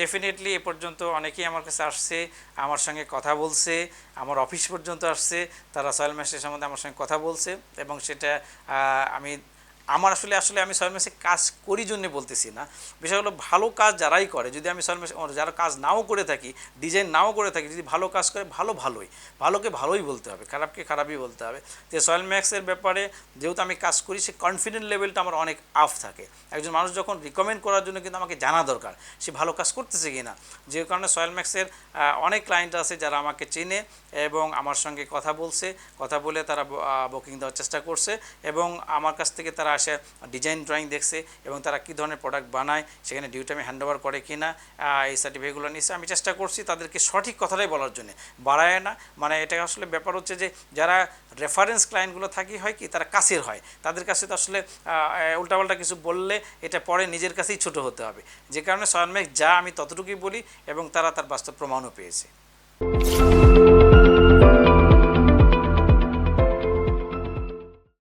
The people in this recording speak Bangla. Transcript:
ডেফিনেটলি এ পর্যন্ত অনেকেই আমার কাছে আসছে, আমার সঙ্গে কথা বলছে, আমার অফিস পর্যন্ত আসছে, তারা সয়েল ম্যাসের সম্বন্ধে আমার সঙ্গে কথা বলছে এবং সেটা আমি আমার আসলে আসলে আমি সয়েল ম্যাসে কাজ করি জন্য বলতেছি না। বিষয় হলো ভালো কাজ যারাই করে, যদি আমি সয়েল ম্যাস যারা কাজ নাও করে থাকি ডিজাইন নাও করে থাকি, যদি ভালো কাজ করে, ভালো ভালোই। ভালোকে ভালোই বলতে হবে, খারাপকে খারাপই বলতে হবে। যে সয়েল ম্যাক্সের ব্যাপারে যেহেতু আমি কাজ করি, সে কনফিডেন্ট লেভেলটা আমার অনেক আফ থাকে। একজন মানুষ যখন রিকমেন্ড করার জন্য কিন্তু আমাকে জানা দরকার, সে ভালো কাজ করতেছে কি না যে কারণে সয়েল ম্যাক্সের অনেক ক্লায়েন্ট আছে যারা আমাকে চেনে এবং আমার সঙ্গে কথা বলছে, কথা বলে তারা বুকিং দেওয়ার চেষ্টা করছে এবং আমার কাছ থেকে তারা আসে ডিজাইন ড্রয়িং দেখছে এবং তারা কী ধরনের প্রোডাক্ট বানায়, সেখানে ডিউ টাইমে হ্যান্ড ওভার করে কি না এই সার্টিফিকেটগুলো নিচ্ছে। আমি চেষ্টা করছি তাদেরকে সঠিক কথাটাই বলার জন্য। বাড়ায় না মানে এটা আসলে ব্যাপার হচ্ছে যে, যারা রেফারেন্স ক্লায়েন্টগুলো থাকি, হয় কি, তারা কাছের হয়। তাদের কাছে তো আসলে উল্টাপাল্টা কিছু বললে এটা পরে নিজের কাছেই ছোট হতে হবে। যে কারণে সয়ানমেক যা আমি ততটুকুই বলি এবং তারা তার বাস্তব প্রমাণও পেয়েছে।